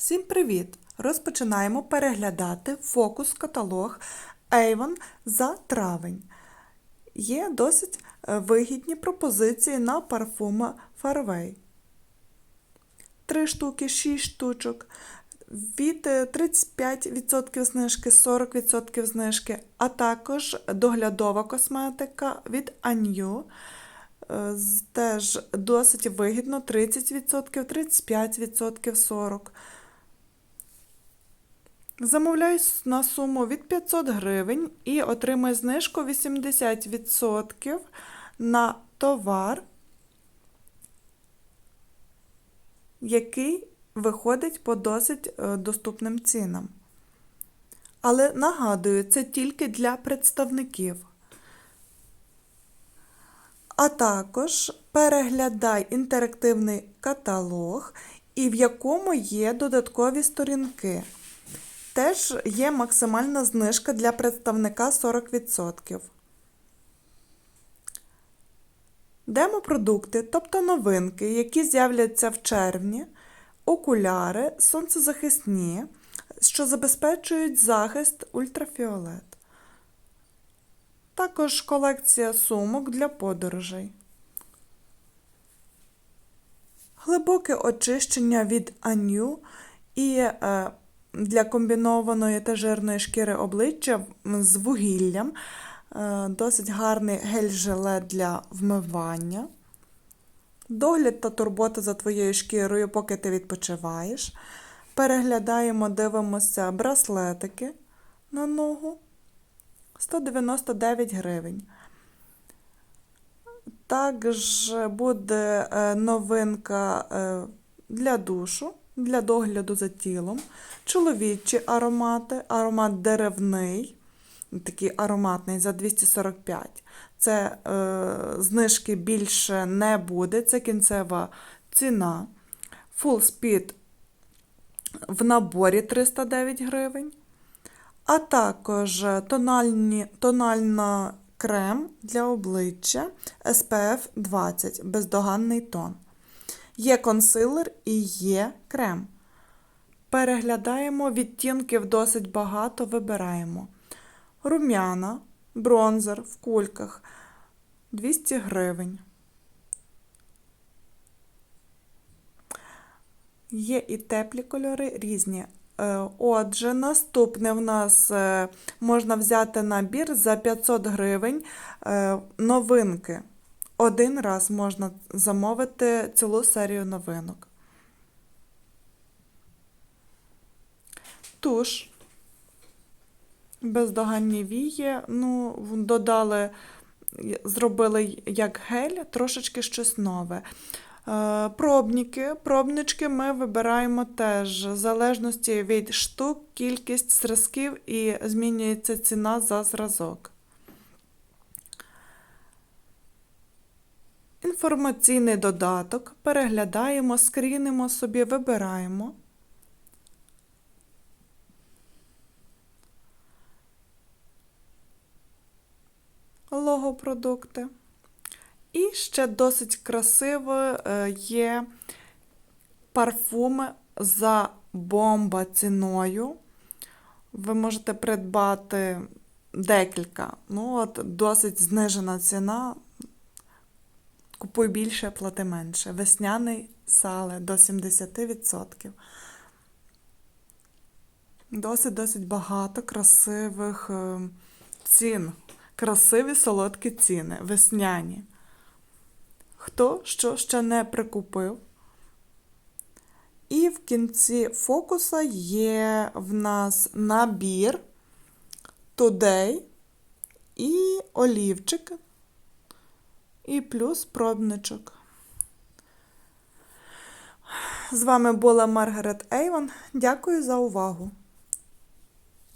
Всім привіт! Розпочинаємо переглядати фокус-каталог Avon за травень. Є досить е, вигідні пропозиції на парфуми Farway. 3 штуки, 6 штучок. Від е, 35% знижки, 40% знижки, а також доглядова косметика від Anju. Е, Теж досить вигідно 30%, 35%, 40%. Замовляй на суму від 500 гривень і отримай знижку 80% на товар, який виходить по досить е, доступним цінам. Але нагадую, це тільки для представників. А також переглядай інтерактивний каталог, і в якому є додаткові сторінки. Теж є максимальна знижка для представника 40%. Демопродукти, тобто новинки, які з'являться в червні, окуляри, сонцезахисні, що забезпечують захист ультрафіолет. Також колекція сумок для подорожей. Глибоке очищення від аню і е, для комбінованої та жирної шкіри обличчя з вугіллям. Е, досить гарний гель-желе для вмивання. Догляд та турбота за твоєю шкірою, поки ти відпочиваєш. Переглядаємо, дивимося браслетики на ногу. 199 гривень. Також буде е, новинка е, для душу, для догляду за тілом. Чоловічі аромати, аромат деревний, такий ароматний за 245. Це е, знижки більше не буде, це кінцева ціна. Full Speed в наборі 309 гривень. А також тональні, тональна крем для обличчя SPF 20 бездоганний тон. Є консилер і є крем. Переглядаємо відтінків досить багато, вибираємо. Рум'яна, бронзер в кульках 200 гривень. Є і теплі кольори різні. Е, Отже, наступне в нас е, можна взяти набір за 500 гривень е, новинки. Один раз можна замовити цілу серію новинок. Туш. Бездоганні вії. Ну, додали, зробили як гель, трошечки щось нове. Е, Пробники. Пробнички ми вибираємо теж в залежності від штук, кількість зразків і змінюється ціна за зразок. Інформаційний додаток. Переглядаємо, скрінимо собі, вибираємо. Логопродукти. І ще досить красиво е, є парфуми за бомба ціною. Ви можете придбати декілька. Ну, от досить знижена ціна. Купуй більше, плати менше. Весняний сале до 70%. Досить-досить багато красивих е, цін. Красиві солодкі ціни, весняні. Хто що ще не прикупив. І в кінці фокуса є в нас набір Today і олівчик, і плюс пробничок. З вами була Маргарет Ейвон. Дякую за увагу!